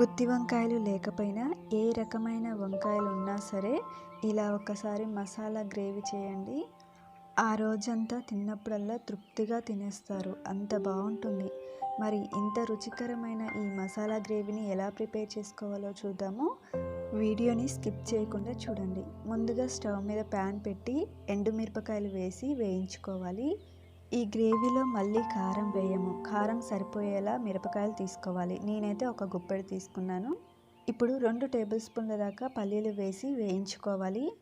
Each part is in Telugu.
గుత్తి వంకాయలు లేకపోయినా ఏ రకమైన వంకాయలు ఉన్నా సరే ఇలా ఒకసారి మసాలా గ్రేవీ చేయండి. ఆ రోజంతా తిన్నప్పుడల్లా తృప్తిగా తినేస్తారు. అంత బాగుంటుంది. మరి ఇంత రుచికరమైన ఈ మసాలా గ్రేవీని ఎలా ప్రిపేర్ చేసుకోవాలో చూద్దాము. వీడియోని స్కిప్ చేయకుండా చూడండి. ముందుగా స్టవ్ మీద ప్యాన్ పెట్టి ఎండుమిరపకాయలు వేసి వేయించుకోవాలి. ఈ గ్రేవీలో మళ్ళీ కారం వేయము. కారం సరిపోయేలా మిరపకాయలు తీసుకోవాలి. నేనైతే ఒక గుప్పెడు తీసుకున్నాను. ఇప్పుడు రెండు టేబుల్ స్పూన్ల దాకా పల్లీలు వేసి వేయించుకోవాలి.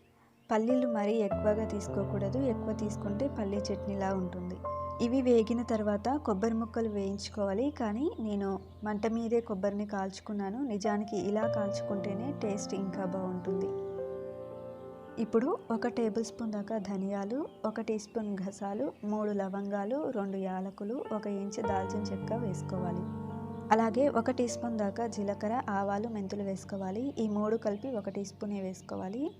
పల్లీలు మరీ ఎక్కువగా తీసుకోకూడదు. ఎక్కువ తీసుకుంటే పల్లీ చట్నీలా ఉంటుంది. ఇవి వేగిన తర్వాత కొబ్బరి ముక్కలు వేయించుకోవాలి. కానీ నేను మంట మీదే కొబ్బరిని కాల్చుకున్నాను. నిజానికి ఇలా కాల్చుకుంటేనే టేస్ట్ ఇంకా బాగుంటుంది. ఇప్పుడు ఒక టేబుల్ స్పూన్ దాకా ధనియాలు ఒక టీ స్పూన్ గసాలు మూడు లవంగాలు రెండు యాలకులు ఒక ఇంచు దాల్చిన చెక్క వేసుకోవాలి. అలాగే ఒక టీ స్పూన్ దాకా జీలకర్ర ఆవాలు మెంతులు వేసుకోవాలి. ఈ మూడు కలిపి ఒక టీ స్పూనే వేసుకోవాలి.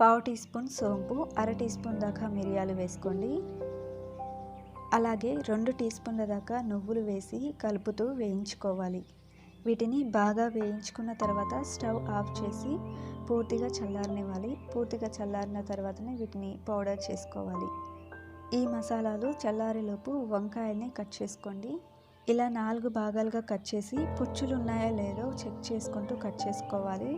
పావు టీ స్పూన్ సోంపు అర టీ స్పూన్ దాకా మిరియాలు వేసుకోండి. అలాగే రెండు టీ స్పూన్ల దాకా నువ్వులు వేసి కలుపుతూ వేయించుకోవాలి. వీటిని బాగా వేయించుకున్న తర్వాత స్టవ్ ఆఫ్ చేసి పూర్తిగా చల్లారనివ్వాలి. పూర్తిగా చల్లారిన తర్వాతనే వీటిని పౌడర్ చేసుకోవాలి. ఈ మసాలాలు చల్లారేలోపు వంకాయల్ని కట్ చేసుకోండి. ఇలా నాలుగు భాగాలుగా కట్ చేసి పుచ్చులు ఉన్నాయో లేదో చెక్ చేసుకుంటూ కట్ చేసుకోవాలి.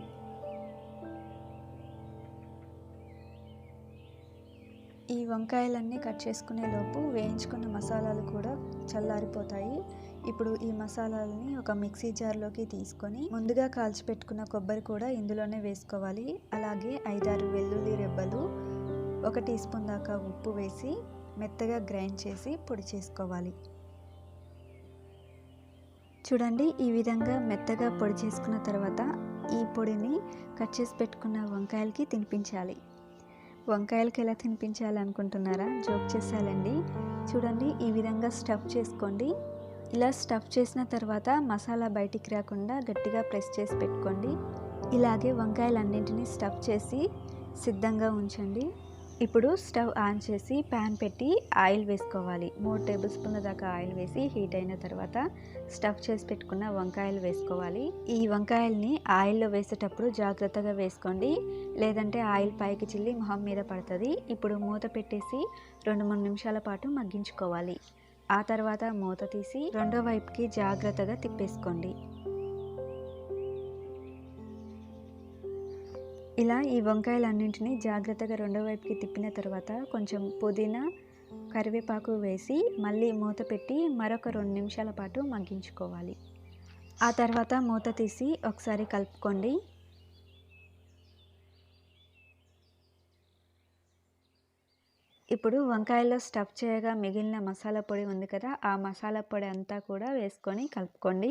ఈ వంకాయలన్నీ కట్ చేసుకునే లోపు వేయించుకున్న మసాలాలు కూడా చల్లారిపోతాయి. ఇప్పుడు ఈ మసాలాలని ఒక మిక్సీ జార్లోకి తీసుకొని ముందుగా కాల్చి పెట్టుకున్న కొబ్బరి కూడా ఇందులోనే వేసుకోవాలి. అలాగే ఐదారు వెల్లుల్లి రెబ్బలు ఒక టీ స్పూన్ దాకా ఉప్పు వేసి మెత్తగా గ్రైండ్ చేసి పొడి చేసుకోవాలి. చూడండి ఈ విధంగా మెత్తగా పొడి చేసుకున్న తర్వాత ఈ పొడిని కట్ చేసి పెట్టుకున్న వంకాయలకి తినిపించాలి. వంకాయలకి ఎలా తినిపించాలనుకుంటున్నారా? జోక్ చేసాలండి చూడండి ఈ విధంగా స్టఫ్ చేసుకోండి. ఇలా స్టఫ్ చేసిన తర్వాత మసాలా బయటికి రాకుండా గట్టిగా ప్రెస్ చేసి పెట్టుకోండి. ఇలాగే వంకాయలన్నింటినీ స్టఫ్ చేసి సిద్ధంగా ఉంచండి. ఇప్పుడు స్టవ్ ఆన్ చేసి ప్యాన్ పెట్టి ఆయిల్ వేసుకోవాలి. మూడు టేబుల్ స్పూన్ల దాకా ఆయిల్ వేసి హీట్ అయిన తర్వాత స్టఫ్ చేసి పెట్టుకున్న వంకాయలు వేసుకోవాలి. ఈ వంకాయల్ని ఆయిల్లో వేసేటప్పుడు జాగ్రత్తగా వేసుకోండి. లేదంటే ఆయిల్ పైకి చిల్లి మొహం మీద పడుతుంది. ఇప్పుడు మూత పెట్టేసి రెండు మూడు నిమిషాల పాటు మగ్గించుకోవాలి. ఆ తర్వాత మూత తీసి రెండో వైపుకి జాగ్రత్తగా తిప్పేసుకోండి. ఇలా ఈ వంకాయలన్నింటినీ జాగ్రత్తగా రెండో వైపుకి తిప్పిన తర్వాత కొంచెం పుదీనా కరివేపాకు వేసి మళ్ళీ మూత పెట్టి మరొక రెండు నిమిషాల పాటు మగ్గించుకోవాలి. ఆ తర్వాత మూత తీసి ఒకసారి కలుపుకోండి. ఇప్పుడు వంకాయలో స్టఫ్ చేయగా మిగిలిన మసాలా పొడి ఉంది కదా ఆ మసాలా పొడి అంతా కూడా వేసుకొని కలుపుకోండి.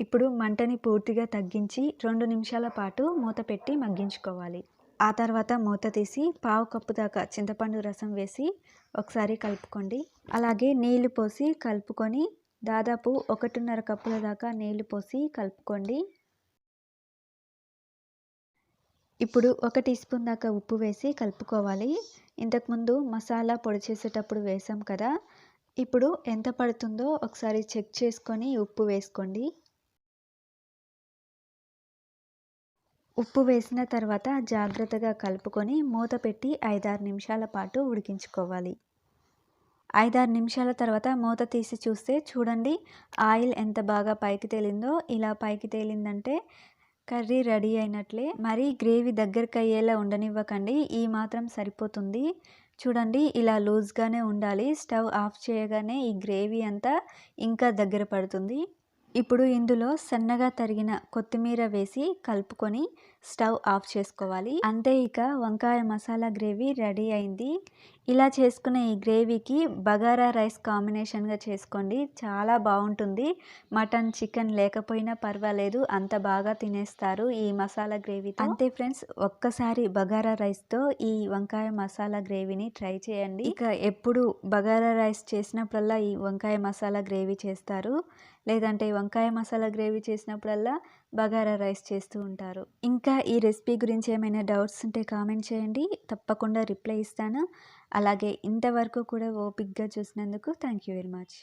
ఇప్పుడు మంటని పూర్తిగా తగ్గించి రెండు నిమిషాల పాటు మూత పెట్టి మగ్గించుకోవాలి. ఆ తర్వాత మూత తీసి పావు కప్పు దాకా చింతపండు రసం వేసి ఒకసారి కలుపుకోండి. అలాగే నీళ్ళు పోసి కలుపుకొని దాదాపు ఒకటిన్నర కప్పుల దాకా నీళ్ళు పోసి కలుపుకోండి. ఇప్పుడు ఒక టీ స్పూన్ దాకా ఉప్పు వేసి కలుపుకోవాలి. ఇంతకుముందు మసాలా పొడి చేసేటప్పుడు వేసాం కదా. ఇప్పుడు ఎంత పడుతుందో ఒకసారి చెక్ చేసుకొని ఉప్పు వేసుకోండి. ఉప్పు వేసిన తర్వాత జాగ్రత్తగా కలుపుకొని మూత పెట్టి ఐదారు నిమిషాల పాటు ఉడికించుకోవాలి. ఐదారు నిమిషాల తర్వాత మూత తీసి చూస్తే చూడండి ఆయిల్ ఎంత బాగా పైకి తేలిందో. ఇలా పైకి తేలిందంటే కర్రీ రెడీ అయినట్లే. మరి గ్రేవీ దగ్గరకు అయ్యేలా ఉండనివ్వకండి. ఈ మాత్రం సరిపోతుంది. చూడండి ఇలా లూజ్గానే ఉండాలి. స్టవ్ ఆఫ్ చేయగానే ఈ గ్రేవీ అంతా ఇంకా దగ్గర పడుతుంది. ఇప్పుడు ఇందులో సన్నగా తరిగిన కొత్తిమీర వేసి కలుపుకొని స్టవ్ ఆఫ్ చేసుకోవాలి. అంతే ఇక వంకాయ మసాలా గ్రేవీ రెడీ అయింది. ఇలా చేసుకున్న ఈ గ్రేవీకి బగారా రైస్ కాంబినేషన్గా చేసుకోండి. చాలా బాగుంటుంది. మటన్ చికెన్ లేకపోయినా పర్వాలేదు. అంత బాగా తినేస్తారు ఈ మసాలా గ్రేవీ అంతే ఫ్రెండ్స్ ఒక్కసారి బగారా రైస్తో ఈ వంకాయ మసాలా గ్రేవీని ట్రై చేయండి. ఇక ఎప్పుడు బగారా రైస్ చేసినప్పుడల్లా ఈ వంకాయ మసాలా గ్రేవీ చేస్తారు. లేదంటే వంకాయ మసాలా గ్రేవీ చేసినప్పుడల్లా బగారా రైస్ చేస్తూ ఉంటారు. ఇంకా ఈ రెసిపీ గురించి ఏమైనా డౌట్స్ ఉంటే కామెంట్ చేయండి. తప్పకుండా రిప్లై ఇస్తాను. అలాగే ఇంతవరకు కూడా ఓపిక్గా చూసినందుకు థ్యాంక్ యూ వెరీ మచ్.